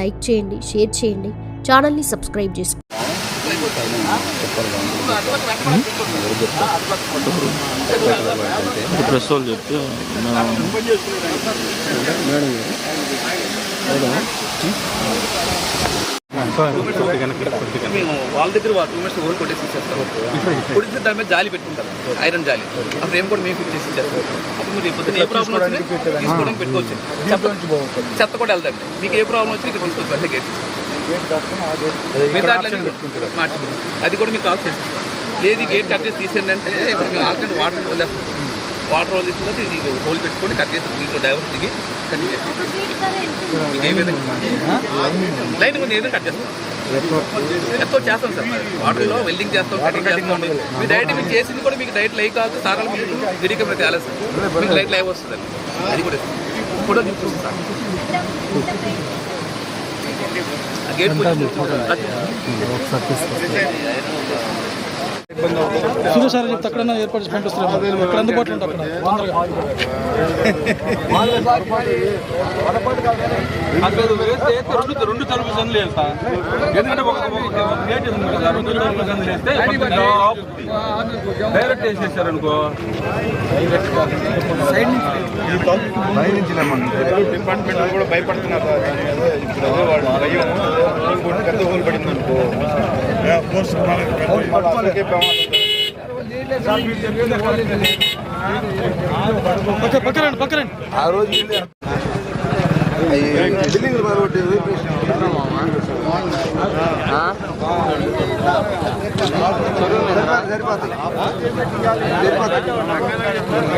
Like చేయండి share చేయండి. ఛానల్ని సబ్స్క్రైబ్ చేసుకోండి చెప్తే మేము వాళ్ళ దగ్గర టూ మినిట్స్ ఓన్ కొట్టేసి ఇచ్చేస్తాం. కొట్టేసి దాని మీద జాలి పెట్టుకుంటారు. ఐరన్ జాలి. ఆ ఫ్రేమ్ కూడా మేము ఫిట్ చేసి ఇచ్చేస్తాం. అప్పుడు మీరు పొద్దున్న ఏ ప్రాబ్లం వచ్చినా తీసుకోవడానికి పెట్టుకోవచ్చు. చెత్త కూడా వెళ్తాండి మీకు ఏ ప్రాబ్లం వచ్చినా ఇక్కడ తీసుకోవచ్చు అంటే గేట్ అది కూడా మీకు కాల్ చేస్తాం లేదు గేట్ కట్ చేసి తీసేయండి అంటే ఇప్పుడు మేము ఆల్రెడీ వాటర్ వదిలేస్తాం. వాటర్ వదిలేసిన తర్వాత ఇది హోల్ పెట్టుకొని కట్ చేస్తాం దీంట్లో డైవర్ దిగి కట్ విధంగా? లైన్ ముందు ఏదైనా కట్ చేస్తాం. ఎంతో చేస్తాం సార్ వాటర్లో వెల్డింగ్ చేస్తాం కటింగ్ చేస్తాం. మీ డైట్ మీకు చేసింది కూడా మీకు డైట్ లైక్ కావచ్చు సారాలు మీకు గిరిక మీద తేలేదు సార్. మీకు లైట్ లైవ్ వస్తుంది అది కూడా ఫోటో చూపిస్తుంది సార్. ఆ గేట్ సురేష్ సార్ చెప్తే అక్కడ ఏర్పాటు చేసి పంపిస్తారు ఇక్కడ అందుబాటులో ఉంటాం అక్కడ. తొందరగా. రెండు రెండు తలుపులు సందులు వేస్తా ఎందుకంటే ఒక ఒక గేట్ ఉంది కదా. రెండు తలుపులు సందులు వేస్తే డైరెక్ట్ వేసేసారు అనుకో డిపార్ట్మెంట్ కూడా భయపడుతున్నారు సార్ దాని మీద. ఇప్పుడు అదే వాడు భయం ఇంకోటి పెద్ద హోల్ పడింది అనుకో అసలుకే ప్రమాదం. పక్క పక్కరండి పక్కరండి ఆ రోజు బిల్డింగ్ పగలగొట్టి సరిపోతాయి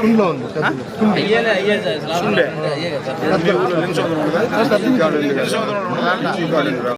కుండలో ఉంది కుండ